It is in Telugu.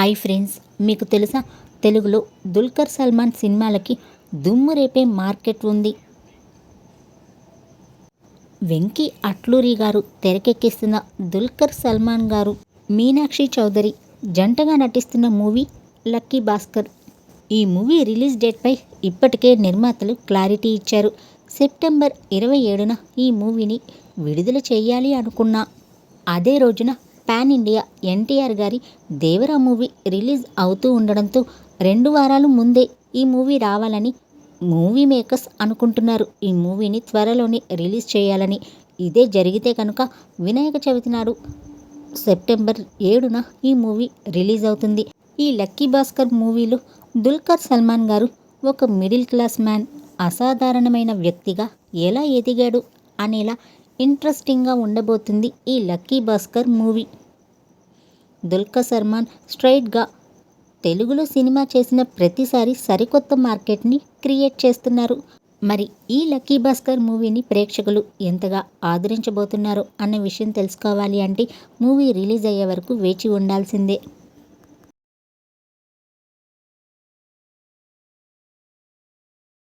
హాయ్ ఫ్రెండ్స్ మీకు తెలుసా? తెలుగులో దుల్కర్ సల్మాన్ సినిమాలకి దుమ్ము రేపే మార్కెట్ ఉంది. వెంకీ అట్లూరి గారు తెరకెక్కిస్తున్న దుల్కర్ సల్మాన్ గారు మీనాక్షి చౌదరి జంటగా నటిస్తున్న మూవీ లక్కీ భాస్కర్. ఈ మూవీ రిలీజ్ డేట్పై ఇప్పటికే నిర్మాతలు క్లారిటీ ఇచ్చారు. సెప్టెంబర్ ఇరవై ఏడున ఈ మూవీని విడుదల చేయాలి అనుకున్నా. అదే రోజున పాన్ ఇండియా ఎన్టీఆర్ గారి దేవరా మూవీ రిలీజ్ అవుతూ ఉండడంతో రెండు వారాలు ముందే ఈ మూవీ రావాలని మూవీ మేకర్స్ అనుకుంటున్నారు. ఈ మూవీని త్వరలోనే రిలీజ్ చేయాలని ఇదే జరిగితే కనుక వినాయక చవితి నాడు సెప్టెంబర్ ఏడున ఈ మూవీ రిలీజ్ అవుతుంది. ఈ లక్కీ భాస్కర్ మూవీలో దుల్కర్ సల్మాన్ గారు ఒక మిడిల్ క్లాస్ మ్యాన్ అసాధారణమైన వ్యక్తిగా ఎలా ఎదిగాడు అనేలా ఇంట్రెస్టింగ్గా ఉండబోతుంది ఈ లక్కీ భాస్కర్ మూవీ. దుల్క సల్మాన్ స్ట్రైట్గా తెలుగులో సినిమా చేసిన ప్రతిసారి సరికొత్త మార్కెట్ని క్రియేట్ చేస్తున్నారు. మరి ఈ లక్కీ భాస్కర్ మూవీని ప్రేక్షకులు ఎంతగా ఆదరించబోతున్నారో అన్న విషయం తెలుసుకోవాలి అంటే మూవీ రిలీజ్ అయ్యే వరకు వేచి ఉండాల్సిందే.